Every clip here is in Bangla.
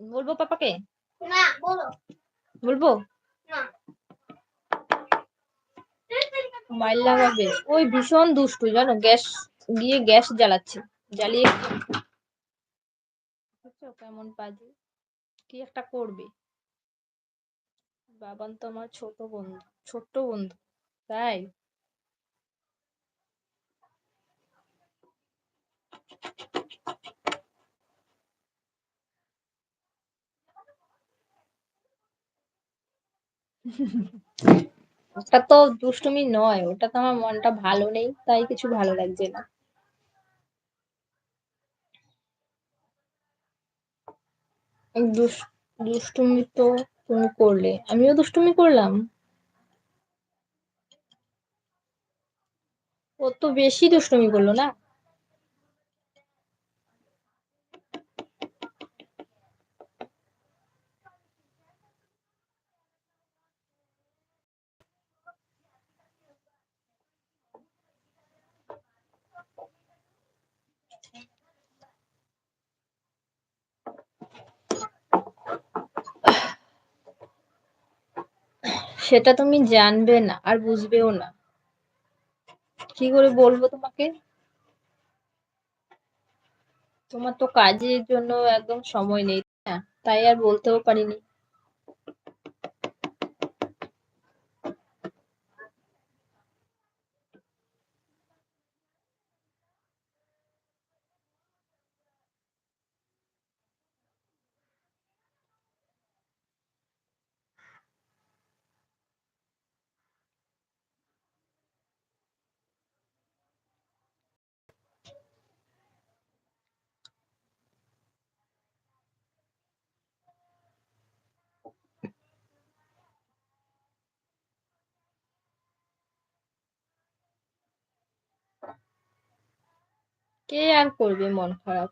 বলব পাপাকে? না বলো। বলব? না। মাইল লাগাবে ওই ভীষণ দুষ্টু জানো? গ্যাস গিয়ে গ্যাস জ্বালাচ্ছে। জ্বালিয়ে কেমন বাজে। কি একটা করবে? বাবান তো আমার ছোট বন্ধু ছোট্ট বন্ধু তাই? ওটা তো দুষ্টুমি নয়, ওটা তো আমার মনটা ভালো নেই, তাই কিছু ভালো লাগছে না। দুষ্টুমি তো তুমি করলে, আমিও দুষ্টুমি করলাম। ও তো বেশি দুষ্টুমি করল না? সেটা তুমি জানবে না আর বুঝবেও না। কি করে বলব তোমাকে? তোমার তো কাজের জন্য একদম সময় নেই, তাই আর বলতেও পারিনি। কে আর করবে মন খারাপ?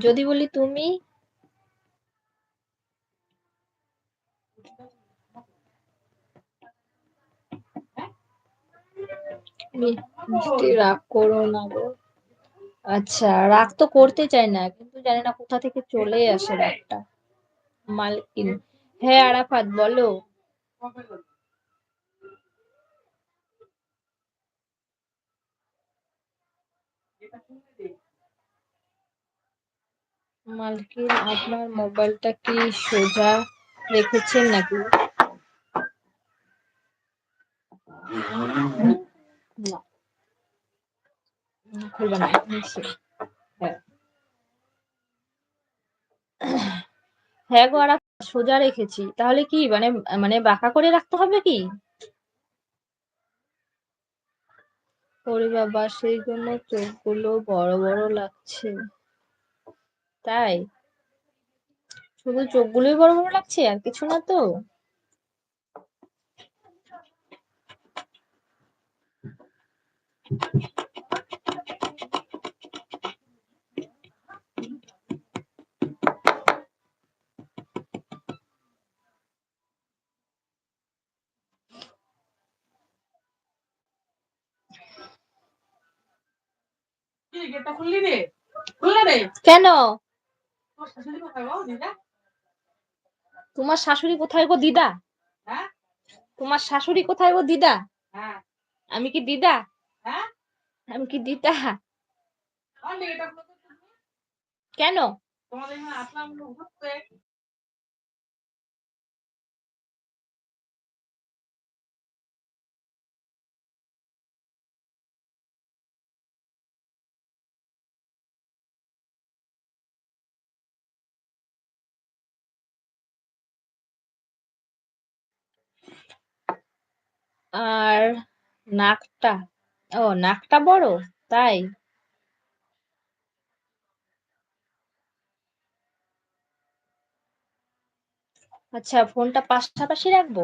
যদি বলি তুমি রাগ করো না গো। আচ্ছা রাগ তো করতে চাই না, কিন্তু জানি না কোথা থেকে চলে আসে রাগটা। মালকিন। হ্যাঁ আরাফাত, বলো। মালকিন, আপনার মোবাইলটা কি সোজা রেখেছেন নাকি? না। হ্যাঁ। হ্যাঁ গো আরাফাত সোজা রেখেছি। তাহলে কি মানে মানে বাঁকা করে রাখতে হবে কি? ওরে বাবা, সেই জন্য চোখগুলো বড় বড় লাগছে। তাই? শুধু চোখগুলোই বড় বড় লাগছে আর কিছু না তো। কেন? তোমার শাশুড়ি কোথায় গো দিদা? হ্যাঁ? তোমার শাশুড়ি কোথায় গো দিদা? হ্যাঁ। আমি কি দিদা? হ্যাঁ? আমি কি দিদা? কেন? আর নাকটা ও নাকটা বড় তাই? আচ্ছা ফোনটা পাশাপাশি রাখব?